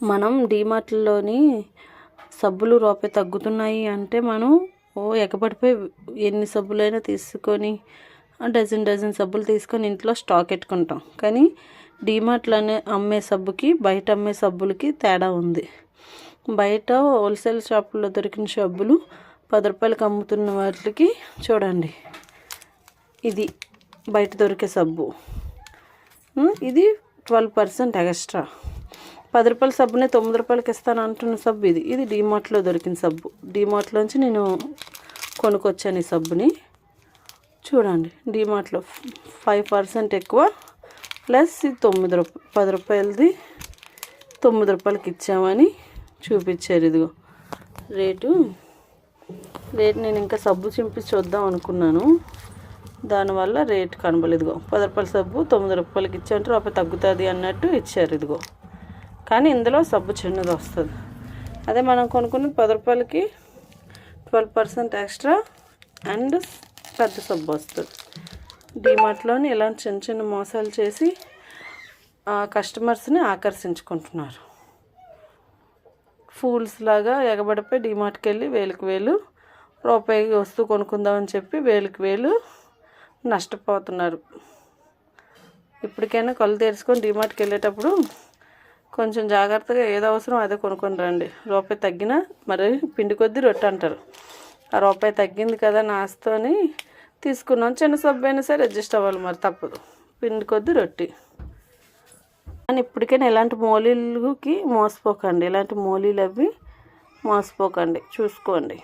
మనం డీమార్ట్లోని సబ్బులు రూపాయి తగ్గుతున్నాయి అంటే మనం ఓ ఎగబడిపోయి ఎన్ని సబ్బులైనా తీసుకొని డజన్ డజన్ సబ్బులు తీసుకొని ఇంట్లో స్టాక్ పెట్టుకుంటాం. కానీ డీమార్ట్లోనే అమ్మే సబ్బుకి బయట అమ్మే సబ్బులకి తేడా ఉంది. బయట హోల్సేల్ షాపుల్లో దొరికిన సబ్బులు పది రూపాయలకి అమ్ముతున్న వాటికి చూడండి. ఇది బయట దొరికే సబ్బు. ఇది ట్వెల్వ్ పర్సెంట్ ఎక్స్ట్రా. పది రూపాయల సబ్బునే తొమ్మిది రూపాయలకి ఇస్తాను అంటున్న సబ్బు ఇది. ఇది డీమార్ట్లో దొరికిన సబ్బు. డీమార్ట్లోంచి నేను కొనుక్కొచ్చాను ఈ సబ్బుని. చూడండి డీమార్ట్లో ఫైవ్ పర్సెంట్ ఎక్కువ ప్లస్ ఇది తొమ్మిది రూపాయ పది రూపాయలది తొమ్మిది రూపాయలకి ఇచ్చామని చూపించారు. ఇదిగో రేటు. రేట్ నేను ఇంకా సబ్బు చింపి చూద్దాం అనుకున్నాను. దానివల్ల రేట్ కనబడలేదుగో పది రూపాయల సబ్బు తొమ్మిది రూపాయలకి ఇచ్చామంటే రూపాయి తగ్గుతుంది అన్నట్టు ఇచ్చారు. ఇదిగో కానీ ఇందులో సబ్బు చిన్నది వస్తుంది. అదే మనం కొనుక్కున్న పది రూపాయలకి ట్వెల్వ్ పర్సెంట్ ఎక్స్ట్రా అండ్ పెద్ద సబ్బు వస్తుంది. డిమార్ట్లోని ఇలాంటి చిన్న చిన్న మోసాలు చేసి ఆ కస్టమర్స్ని ఆకర్షించుకుంటున్నారు. ఫూల్స్ లాగా ఎగబడిపోయి డిమార్ట్కి వెళ్ళి వేలకు వేలు రూపాయి వస్తువు కొనుక్కుందామని చెప్పి వేలకు వేలు నష్టపోతున్నారు. ఇప్పటికైనా కళ్ళు తెరుచుకొని డిమార్ట్కి వెళ్ళేటప్పుడు కొంచెం జాగ్రత్తగా ఏదో అవసరం అదే కొనుక్కొని రండి. రూపాయి తగ్గినా మరి పిండి కొద్దీ రొట్టె అంటారు. ఆ రూపాయి తగ్గింది కదా నాస్తోని తీసుకున్నాం. చిన్న సబ్బు అయినా సరే అడ్జస్ట్ అవ్వాలి మరి తప్పదు. పిండి కొద్ది రొట్టి. కానీ ఇప్పటికైనా ఇలాంటి మోలీలకి మోసపోకండి. ఇలాంటి మోలీలు అవి మోసపోకండి. చూసుకోండి.